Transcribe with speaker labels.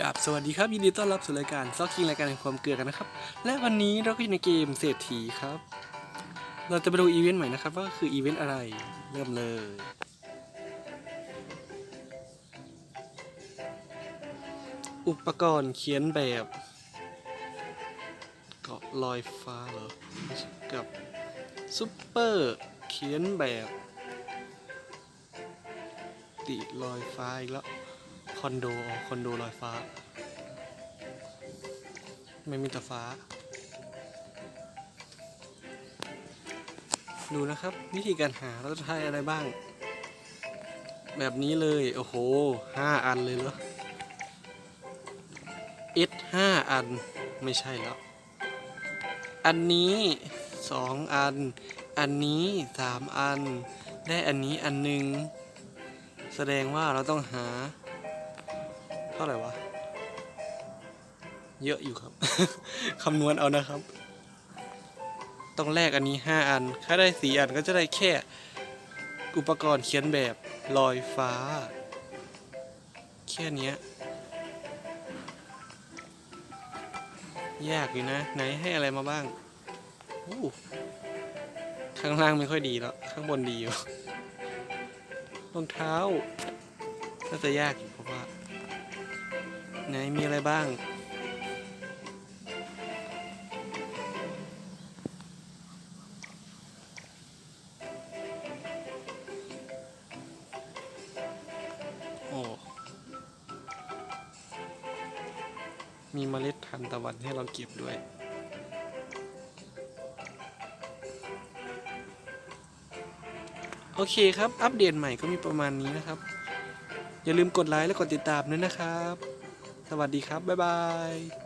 Speaker 1: กับสวัสดีครับยินดีต้อนรับสู่รายการซอกคิงรายการแห่งความเกลือกันนะครับ และวันนี้เราก็อยู่ในเกมเศรษฐีครับ เราจะไปดูอีเวนต์ใหม่นะครับว่าคืออีเวนต์อะไรเริ่มเลย อุปกรณ์เขียนแบบเกาะลอยฟ้าเหรอกับซุปเปอร์เขียนแบบ ติลอยฟ้าอีกแล้ว อนโดคอนโดลอยฟ้า ไม่มีแต่ฟ้า ดูนะครับ วิธีการหาเราจะใช้อะไรบ้าง แบบนี้เลย โอ้โหห้าอันเลยเหรอ S ห้าอันไม่ใช่แล้ว อันนี้สองอัน อันนี้สามอัน ได้อันนี้อันหนึ่งแสดงว่าเราต้องหา เท่าไหร่วะ เยอะอยู่ครับ คำนวณเอานะครับ ต้องแลกอันนี้ห้าอัน ถ้าได้สี่อันก็จะได้แค่ อุปกรณ์เขียนแบบลอยฟ้า แค่เนี้ยยากอยู่นะ ไหนให้อะไรมาบ้างข้างล่างไม่ค่อยดีแล้ว ข้างบนดีอยู่รองเท้าน่าจะยากอยู่เพราะว่า ไหนมีอะไรบ้าง โอ้ มีเมล็ดทานตะวันให้เราเก็บด้วยโอเคครับ อัปเดตใหม่ก็มีประมาณนี้นะครับ อย่าลืมกดไลค์และกดติดตามด้วยนะครับ สวัสดีครับ บ๊ายบาย